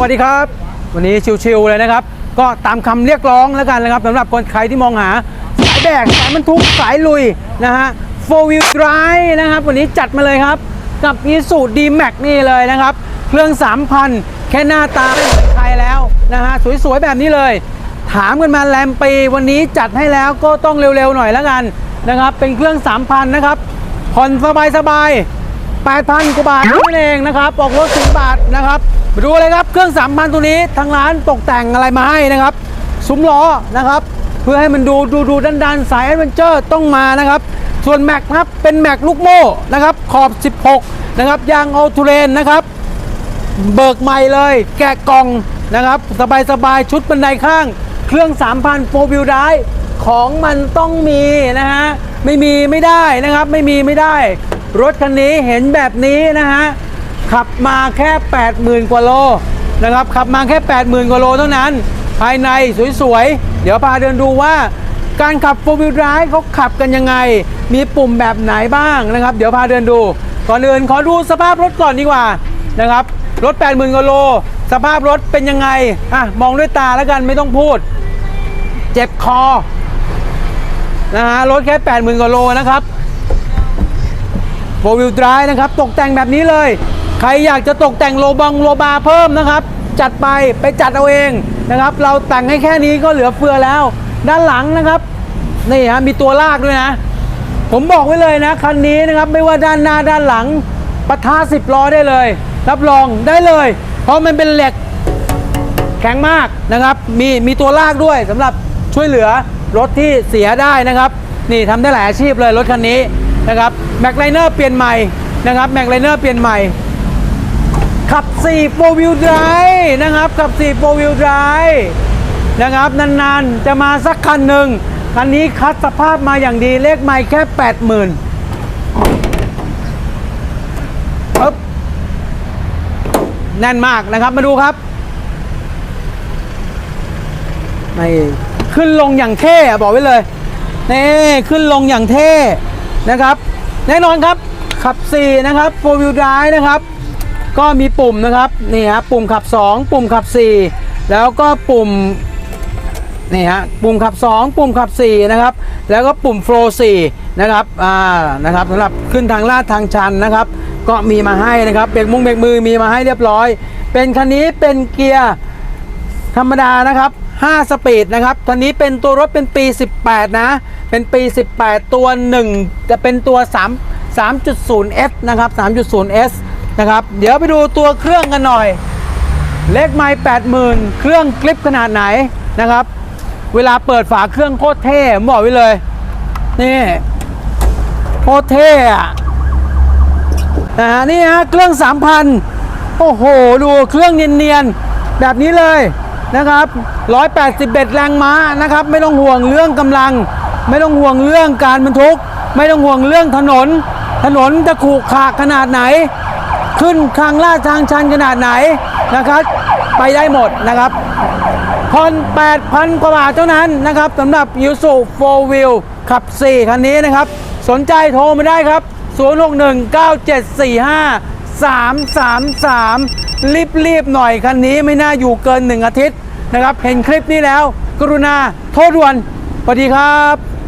วัสดีครับ วันนี้ชิวๆเลยนะครับ ก็ตามคำเรียกร้องแล้วกันนะครับสำหรับคนใครที่มองหาสายแบกสายบรรทุกสายลุยนะฮะ four wheel drive นะครับ วันนี้จัดมาเลยครับ กับ i s u d D-Max นี่เลยนะครับ เครื่อง 3,000 แค่หน้าตาไม่เหมือนใครแล้วนะฮะ สวยๆ แบบนี้เลย ถามกันมาแรมปีวันนี้จัดให้แล้วก็ต้องเร็วๆหน่อยแล้วกันนะครับ เป็นเครื่อง 3,000 นะครับผ่อนสบายๆ 8,000กว่าบาทนั่นเองนะครับออกรถสิบาทนะครับมาดูเลยครับเครื่อง3,000ตัวนี้ทางร้านตกแต่งอะไรมาให้นะครับซุ้มล้อนะครับเพื่อให้มันดูดูดูดันดันสายแอดเวนเจอร์ต้องมานะครับส่วนแม็กครับเป็นแม็กลูกโม่นะครับขอบ 16 นะครับยางเอาทูเรนนะครับเบิกใหม่เลย แกะกล่องนะครับสบายสบายๆชุดบันไดข้าง เครื่อง 3,000โฟวิวได้ของมันต้องมีนะฮะไม่มีไม่ได้นะครับไม่มีไม่ได้ รถคันนี้เห็นแบบนี้นะฮะ ขับมาแค่ 80,000 กว่าโลนะครับ ขับมาแค่ 80,000 กว่าโลเท่านั้น ภายในสวยๆ เดี๋ยวพาเดินดูว่า การขับโฟวิวด i v e เขาขับกันยังไง มีปุ่มแบบไหนบ้างนะครับ เดี๋ยวพาเดินดู ก่อนอื่นขอดูสภาพรถก่อนดีกว่านะครับ รถ 80,000กิโล สภาพรถเป็นยังไง อะ มองด้วยตาแล้วกันไม่ต้องพูด เจ็บคอนะฮะ รถแค่ 80,000กิโลนะครับ โฟวิลด i v e นะครับตกแต่งแบบนี้เลย ใครอยากจะตกแต่งโลบังโลบาเพิ่มนะครับ จัดไปไปจัดเอาเองนะครับ เราแต่งให้แค่นี้ก็เหลือเฟือแล้ว ด้านหลังนะครับนี่ฮะมีตัวลากด้วยนะ ผมบอกไว้เลยนะคันนี้นะครับไม่ว่าด้านหน้าด้านหลังปะทะสิบล้อได้เลย รับรองได้เลย เพราะมันเป็นเหล็กแข็งมากนะครับ มีมีตัวลากด้วยสำหรับช่วยเหลือรถที่เสียได้นะครับ นี่ทำได้หลายอาชีพเลยรถคันนี้ นะครับแม็กไลเนอร์เปลี่ยนใหม่นะครับแม็กไลเนอร์เปลี่ยนใหม่ ขับ4 4 wheel drive นะครับขับ4 4 wheel drive นะครับนานๆจะมาสักคันหนึ่งคันนี้คัดสภาพมาอย่างดีเลขไม่แค่ 80,000ปึ๊บแน่นมากนะครับมาดูครับนี่ขึ้นลงอย่างเท่บอกไว้เลยนี่ขึ้นลงอย่างเท่ นะครับ แน่นอนครับขับ 4 นะครับ4 wheel drive นะครับ ก็มีปุ่มนะครับ นี่ฮะปุ่มขับ 2 ปุ่มขับ 4 แล้วก็ปุ่มนี่ฮะปุ่มขับ 2 ปุ่มขับ 4 นะครับ แล้วก็ปุ่มโฟล์4นะครับอ่านะครับสำหรับขึ้นทางลาดทางชันนะครับ ก็มีมาให้นะครับเบรกมุ้งเบรกมือมีมาให้เรียบร้อย เป็นคันนี้เป็นเกียร์ ธรรมดานะครับ5สปีดนะครับคันนี้เป็นตัวรถเป็นปี 18 นะ เป็นปี 18 ตัว 1 จะเป็นตัว 3 3.0S นะครับ 3.0S นะครับเดี๋ยวไปดูตัวเครื่องกันหน่อย เลขไม้80,000 เครื่องคลิปขนาดไหนนะครับ เวลาเปิดฝาเครื่องโคตรเท่ผมบอกไว้เลย นี่โคตรเท่อะนะฮะนี่ฮะเครื่อง 3,000 โอ้โห ดูเครื่องเนียนๆ แบบนี้เลย นะครับ 181 แรงม้านะครับ ไม่ต้องห่วงเรื่องกำลัง ไม่ต้องห่วงเรื่องการบรรทุก ไม่ต้องห่วงเรื่องถนน ถนนจะขรุขระขนาดไหน ขึ้นทางลาดทางชันขนาดไหนนะครับ ไปได้หมดนะครับผ่อน8,000กว่าบาทเท่านั้นนะครับสำหรับ y u s u 4 Wheel ขับ 4 คันนี้นะครับ สนใจโทรมาได้ครับ 0619745333 รีบๆหน่อยคันนี้ไม่น่าอยู่เกิน 1 อาทิตย์นะครับ เห็นคลิปนี้แล้ว กรุณาโทษด่วนสวัสดีครับ